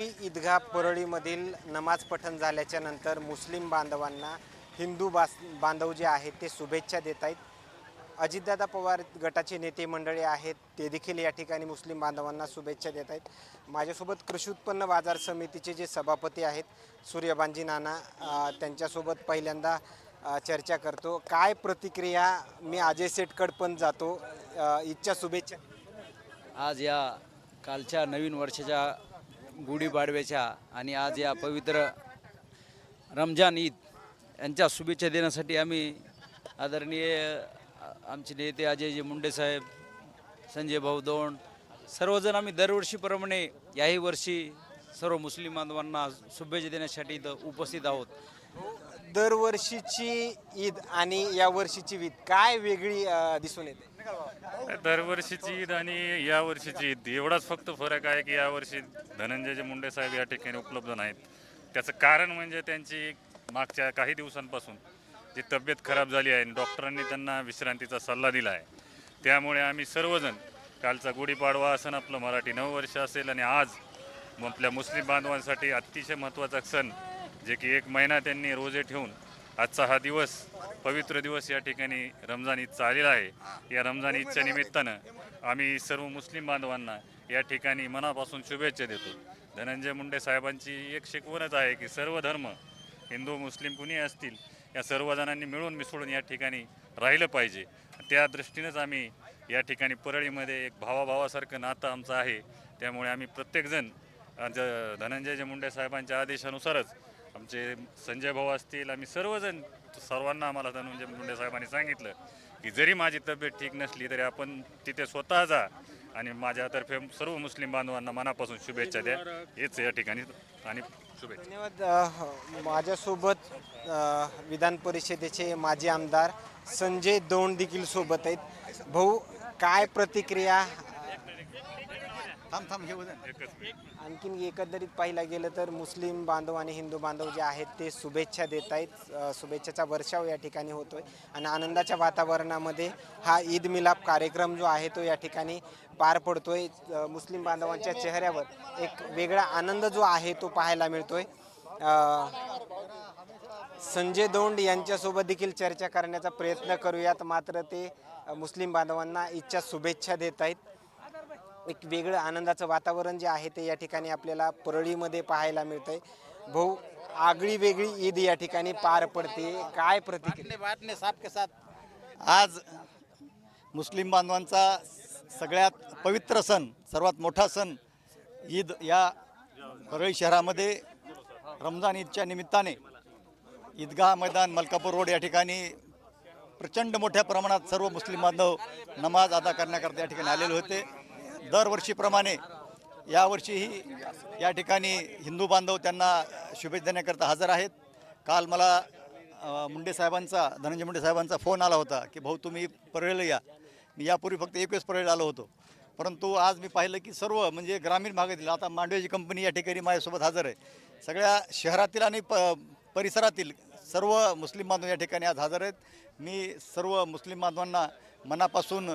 ईदगा परळीमधील नमाज पठण झाल्याच्यानंतर मुस्लिम बांधवांना हिंदू बास बांधव जे आहेत ते शुभेच्छा देत आहेत. अजितदादा पवार गटाचे नेते मंडळी आहेत ते देखील या ठिकाणी मुस्लिम बांधवांना शुभेच्छा देत आहेत. माझ्यासोबत कृषी उत्पन्न बाजार समितीचे जे सभापती आहेत सूर्यबांजी नाना त्यांच्यासोबत पहिल्यांदा चर्चा करतो. काय प्रतिक्रिया मी अजय सेटकड पण जातो ईदच्या शुभेच्छा. आज या कालच्या नवीन वर्षाच्या गुढीपाडव्याच्या आणि आज या पवित्र रमजान ईद यांच्या शुभेच्छा देण्यासाठी आम्ही आदरणीय आमचे नेते अजयजी मुंडे साहेब संजय भाऊ दोंड सर्वजण आम्ही दरवर्षीप्रमाणे याही वर्षी सर्व मुस्लिम बांधवांना शुभेच्छा देण्यासाठी इथं उपस्थित आहोत. दरवर्षीची ईद आणि या वर्षीची ईद काय वेगळी अ, दिसून येते? दरवर्षीची ईद आणि या वर्षीची ईद. एवढाच फक्त फरक आहे की यावर्षी धनंजयजी मुंडे साहेब या ठिकाणी उपलब्ध नाहीत. त्याचं कारण म्हणजे त्यांची मागच्या काही दिवसांपासून जी तब्येत खराब झाली आहे आणि डॉक्टरांनी त्यांना विश्रांतीचा सल्ला दिला आहे. त्यामुळे आम्ही सर्वजण कालचा गुढीपाडवा असन आपलं मराठी नववर्ष असेल आणि आज आपल्या मुस्लिम बांधवांसाठी अतिशय महत्त्वाचा सण जे की एक महिना त्यांनी रोजे ठेवून आजचा हा दिवस पवित्र दिवस या ठिकाणी रमजान ईदचा आलेला आहे. या रमजान ईदच्या निमित्तानं आम्ही सर्व मुस्लिम बांधवांना या ठिकाणी मनापासून शुभेच्छा देतो. धनंजय मुंडे साहेबांची एक शिकवणच आहे की सर्व धर्म हिंदू मुस्लिम कुणी असतील या सर्वजणांनी मिळून मिसळून या ठिकाणी राहिलं पाहिजे. त्या दृष्टीनंच आम्ही या ठिकाणी परळीमध्ये एक भावाभावासारखं नातं आमचं आहे. त्यामुळे आम्ही प्रत्येकजण ज धनंजय मुंडे साहेबांच्या आदेशानुसारच आमचे संजय भाऊ असतील आम्ही सर्वजण सर्वांना आम्हाला धनंजय मुंडे साहेबांनी सांगितलं की जरी माझी तब्येत ठीक नसली तरी आपण तिथे स्वतः जा आणि माझ्यातर्फे सर्व मुस्लिम बांधवांना मनापासून शुभेच्छा द्या. हेच या ठिकाणी आणि शुभेच्छा. धन्यवाद. माझ्यासोबत विधान परिषदेचे माजी आमदार संजय दौंड देखील सोबत आहेत. भाऊ काय प्रतिक्रिया आणखीन एकंदरीत पाहिला गेलं तर मुस्लिम बांधव आणि हिंदू बांधव जे आहेत ते शुभेच्छा देत आहेत. अ, शुभेच्छाचा वर्षाव या ठिकाणी होतोय. आणि आनंदाच्या वातावरणामध्ये हा ईद मिलाप कार्यक्रम जो आहे तो या ठिकाणी पार पडतोय. अ, मुस्लिम बांधवांच्या चेहऱ्यावर एक वेगळा आनंद जो आहे तो पाहायला मिळतोय. अ, संजय दौंड यांच्यासोबत देखील चर्चा करण्याचा प्रयत्न करूयात. मात्र ते अ, मुस्लिम बांधवांना इच्छा शुभेच्छा देत आहेत. एक वेगळं आनंदाचं वातावरण जे आहे ते या ठिकाणी आपल्याला परळीमध्ये पाहायला मिळतंय. भाऊ आगळी वेगळी ईद या ठिकाणी पार पडते. काय प्रतिक्रिया? बाटणे साहब के साथ. आज मुस्लिम बांधवांचा सगळ्यात पवित्र सण सर्वात मोठा सण ईद या परळी शहरामध्ये रमजान ईदच्या निमित्ताने. ईदगाह मैदान मलकापूर रोड या ठिकाणी प्रचंड मोठ्या प्रमाणात सर्व मुस्लिम बांधव नमाज अदा करण्याकरता या ठिकाणी आलेले होते. दरवर्षीप्रमाणे यावर्षीही या ठिकाणी हिंदू बांधव त्यांना शुभेच्छा देण्याकरता हजर आहेत. काल मला मुंडे साहेबांचा धनंजय मुंडे साहेबांचा फोन आला होता की भाऊ तुम्ही परळीला या. मी यापूर्वी फक्त एक परळीला आलो होतो. परंतु आज मी पाहिलं की सर्व म्हणजे ग्रामीण भागातील आता मांडव्याची कंपनी या ठिकाणी माझ्यासोबत हजर आहे. सगळ्या शहरातील आणि प परिसरातील सर्व मुस्लिम बांधव या ठिकाणी आज हजर आहेत. मी सर्व मुस्लिम बांधवांना मनापासून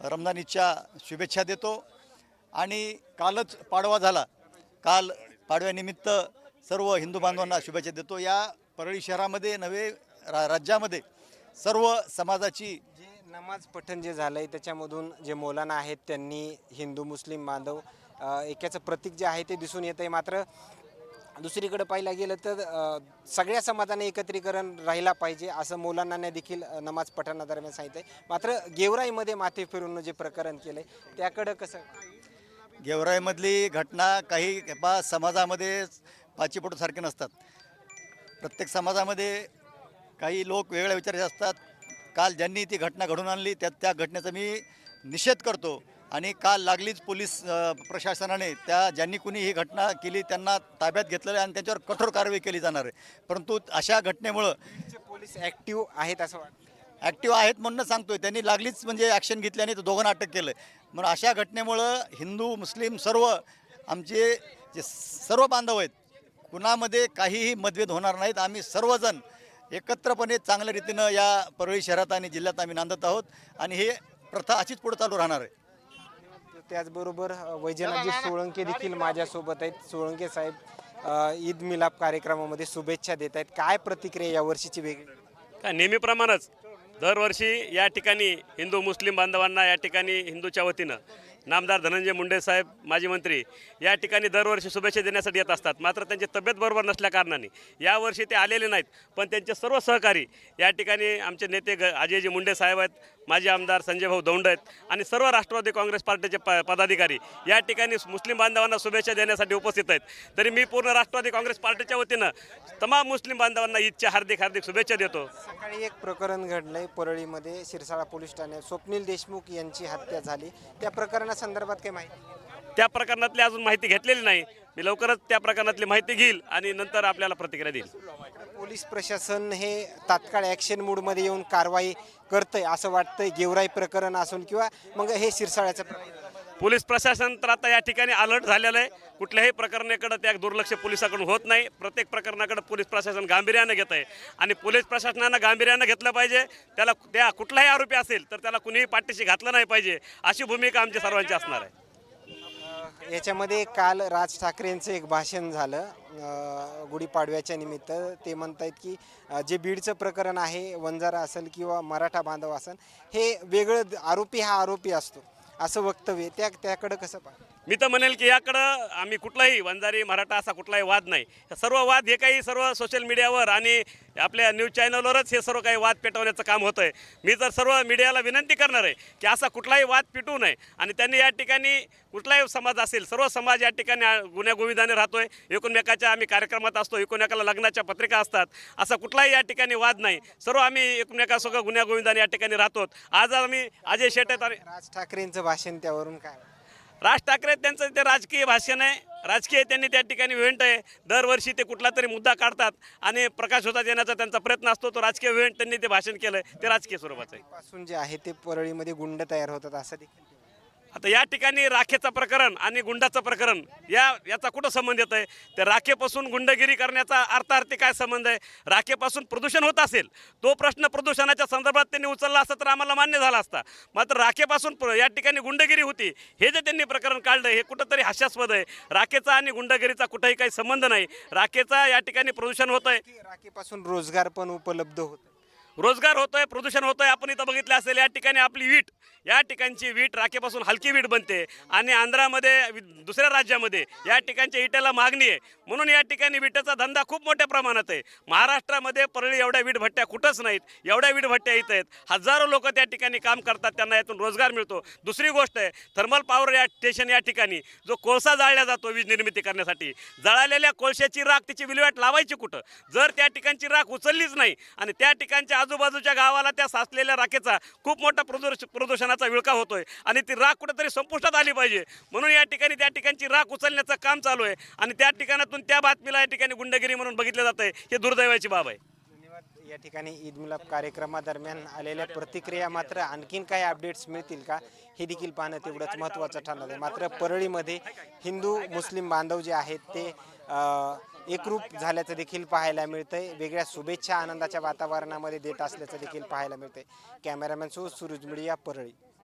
रमजान ईदच्या शुभेच्छा देतो. आणि कालच पाडवा झाला. काल पाडव्यानिमित्त सर्व हिंदू बांधवांना शुभेच्छा देतो. या परळी शहरामध्ये नव्हे रा राज्यामध्ये सर्व समाजाची जे नमाज पठण जे झालं आहे त्याच्यामधून जे मौलाना आहेत त्यांनी हिंदू मुस्लिम बांधव एक्याचं एकाचं प्रतीक जे आहे ते दिसून येत आहे मात्र दुसरीकडे पाहिलं गेलं तर सगळ्या समाजाने एकत्रीकरण राहिला पाहिजे असं मौलांना देखील नमाज पठणादरम्यान सांगितलं आहे मात्र गेवराईमध्ये माथे फिरून जे प्रकरण केलंय त्याकडं कसं? गेवराईमधली घटना काही बा समाजामध्ये पाचीपोटसारखे नसतात. प्रत्येक समाजामध्ये काही लोक वेगळ्या विचाराचे असतात. काल ज्यांनी ती घटना घडून आणली त्या त्या घटनेचा मी निषेध करतो. आणि काल लागलीच पोलीस प्रशासनाने त्या ज्यांनी कुणी ही घटना केली त्यांना ताब्यात घेतलेलं आहे आणि त्यांच्यावर कठोर कारवाई केली जाणार आहे. परंतु अशा घटनेमुळं पोलीस ऍक्टिव्ह आहेत असं वाटतं. ॲक्टिव्ह आहेत म्हणून सांगतोय. त्यांनी लागलीच म्हणजे ॲक्शन घेतली आणि तो दोघांना अटक केलं. म्हणून अशा घटनेमुळं हिंदू मुस्लिम सर्व आमचे जे सर्व बांधव आहेत कुणामध्ये काहीही मतभेद होणार नाहीत. आम्ही सर्वजण एकत्रपणे चांगल्या रीतीनं या परळी शहरात आणि जिल्ह्यात आम्ही नांदत आहोत आणि हे प्रथा अशीच पुढे चालू राहणार आहे. त्याचबरोबर वैजनाथजी सोळंके देखील माझ्यासोबत आहेत. सोळंके साहेब अ, ईद मिलाप कार्यक्रमामध्ये शुभेच्छा देत आहेत. काय प्रतिक्रिया या वर्षीची वेगळी काय नेहमीप्रमाणेच. दरवर्षी या ठिकाणी हिंदू मुस्लिम बांधवांना या ठिकाणी हिंदूच्या वतीनं नामदार धनंजय मुंडे साहेब माजी मंत्री या ठिकाणी दरवर्षी शुभेच्छा देण्यासाठी येत असतात. मात्र त्यांची तब्येत बरोबर नसल्या कारणाने यावर्षी ते आलेले नाहीत पण त्यांचे सर्व सहकारी या ठिकाणी आमचे नेते ग अजयजी मुंडे साहेब आहेत माजी आमदार संजय भाऊ दौंड आहेत आणि सर्व राष्ट्रवादी काँग्रेस पार्टीचे प पदाधिकारी या ठिकाणी मुस्लिम बांधवांना शुभेच्छा देण्यासाठी उपस्थित आहेत. तरी मी पूर्ण राष्ट्रवादी काँग्रेस पार्टीच्या वतीनं तमाम मुस्लिम बांधवांना ईदच्या हार्दिक हार्दिक शुभेच्छा देतो. सकाळी एक प्रकरण घडलंय परळीमध्ये शिरसाळा पोलीस ठाण्यात. स्वप्नील देशमुख यांची हत्या झाली. त्या प्रकरणात प्रकरणासंदर्भात काही माहिती? त्या प्रकरणातली अजून माहिती घेतलेली नाही. मी लवकरच त्या प्रकरणातली माहिती घेईल आणि नंतर आपल्याला प्रतिक्रिया देईल. पोलीस प्रशासन हे तात्काळ ॲक्शन मूडमध्ये येऊन कारवाई करतंय असं वाटतंय गेवराई प्रकरण असून किंवा मग हे शिरसाळ्याचं प्रकरण. पोलीस प्रशासन तर आता या ठिकाणी अलर्ट झालेलं आहे. कुठल्याही प्रकरणाकडे त्या दुर्लक्ष पोलिसाकडून होत नाही. प्रत्येक प्रकरणाकडे पोलीस प्रशासन गांभीर्यानं घेत आहे. आणि पोलीस प्रशासनानं गांभीर्यानं घेतलं पाहिजे. त्याला त्या कुठलाही आरोपी असेल तर त्याला कुणीही पाठीशी घातलं नाही पाहिजे. अशी भूमिका आमची सर्वांची असणार आहे. याच्यामध्ये काल राज ठाकरेंचं एक भाषण झालं. गुढीपाडव्याच्या निमित्त. ते म्हणत आहेत की जे बीडचं प्रकरण आहे वंजारा असेल किंवा मराठा बांधव असेल हे वेगळं आरोपी हा आरोपी असतो. असं वक्तव्य त्या त्याकडं कसं पाह मी तर म्हणेल की याकडं आम्ही कुठलाही वंजारी मराठा असा कुठलाही वाद नाही. सर्व वाद हे काही सर्व सोशल मीडियावर आणि आपल्या न्यूज चॅनलवरच हे सर्व काही वाद पेटवण्याचं काम होतं आहे मी तर सर्व मीडियाला विनंती करणार आहे की असा कुठलाही वाद पिटू नये आणि त्यांनी या ठिकाणी कुठलाही समाज असेल सर्व समाज या ठिकाणी गुन्ह्यागोविंदाने राहतोय. एकूणमेकाच्या आम्ही कार्यक्रमात असतो एकूणमेकाला लग्नाच्या पत्रिका असतात. असा कुठलाही या ठिकाणी वाद नाही. सर्व आम्ही एकमेकासोबत गुन्ह्यागोविंदाने या ठिकाणी राहतो आज आम्ही अजय शेट आहेत आणि राज ठाकरेंचं भाषण त्यावरून काय? राज ठाकरे त्यांचं ते राजकीय भाषण आहे. राजकीय त्यांनी त्या ठिकाणी इव्हेंट आहे. दरवर्षी ते कुठला तरी मुद्दा काढतात आणि प्रकाश होता देण्याचा त्यांचा प्रयत्न असतो. तो राजकीय इव्हेंट त्यांनी ते भाषण केलं ते राजकीय स्वरूपाचं आहे. पासून जे आहे ते परळीमध्ये गुंड तयार होतात असं देखील आता या ठिकाणी राखेचं प्रकरण आणि गुंडाचं प्रकरण या याचा कुठं संबंध येत आहे ते राखेपासून गुंडगिरी करण्याचा अर्थार्थी काय संबंध आहे? राखेपासून प्रदूषण होत असेल तो प्रश्न प्रदूषणाच्या संदर्भात त्यांनी उचलला असता तर आम्हाला मान्य झाला असता. मात्र राखेपासून या ठिकाणी गुंडगिरी होती हे जे त्यांनी प्रकरण काढलं हे कुठंतरी हास्यास्पद आहे. राखेचा आणि गुंडगिरीचा कुठंही काही संबंध नाही. राखेचा या ठिकाणी प्रदूषण होत आहे राखीपासून रोजगार पण उपलब्ध होतो रोजगार होतोय प्रदूषण होतोय आपण इथं बघितलं असेल या ठिकाणी आपली वीट या ठिकाणची वीट राखेपासून हलकी वीट बनते आणि आंध्रामध्ये दुसऱ्या राज्यामध्ये या ठिकाणच्या विटेला मागणी आहे. म्हणून या ठिकाणी विटेचा धंदा खूप मोठ्या प्रमाणात आहे. महाराष्ट्रामध्ये परळी एवढ्या वीट भट्ट्या कुठंच नाहीत. एवढ्या वीट भट्ट्या इथं आहेत. हजारो लोक त्या ठिकाणी काम करतात त्यांना यातून रोजगार मिळतो. दुसरी गोष्ट आहे थर्मल पॉवर या स्टेशन या ठिकाणी जो कोळसा जाळला जातो वीज निर्मिती करण्यासाठी जळालेल्या कोळशाची राख तिची विल्हेवाट लावायची कुठं? जर त्या ठिकाणची राख उचललीच नाही आणि त्या ठिकाणच्या आजूबाजूच्या गावाला त्या साचलेल्या राखेचा खूप मोठा प्रदूष प्रदूषणाचा विळका होतोय आणि ती राख कुठेतरी संपुष्टात आली पाहिजे. म्हणून या ठिकाणी त्या ठिकाणची राख उचलण्याचं काम चालू आहे. आणि त्या ठिकाणातून त्या बातमीला या ठिकाणी गुंडगिरी म्हणून बघितलं जात आहे. हे दुर्दैवाची बाब आहे. धन्यवाद. या ठिकाणी ईद मिलाप कार्यक्रमादरम्यान आलेल्या प्रतिक्रिया मात्र आणखीन काही अपडेट्स मिळतील का हे देखील पाहणं तेवढंच महत्त्वाचं ठरणार आहे. मात्र परळीमध्ये हिंदू मुस्लिम बांधव जे आहेत ते एकरूप झाल्याचं देखील पाहायला मिळतंय. वेगळ्या शुभेच्छा आनंदाच्या वातावरणामध्ये देत असल्याचं देखील पाहायला मिळतंय. Cameraman so Suruj media Parli.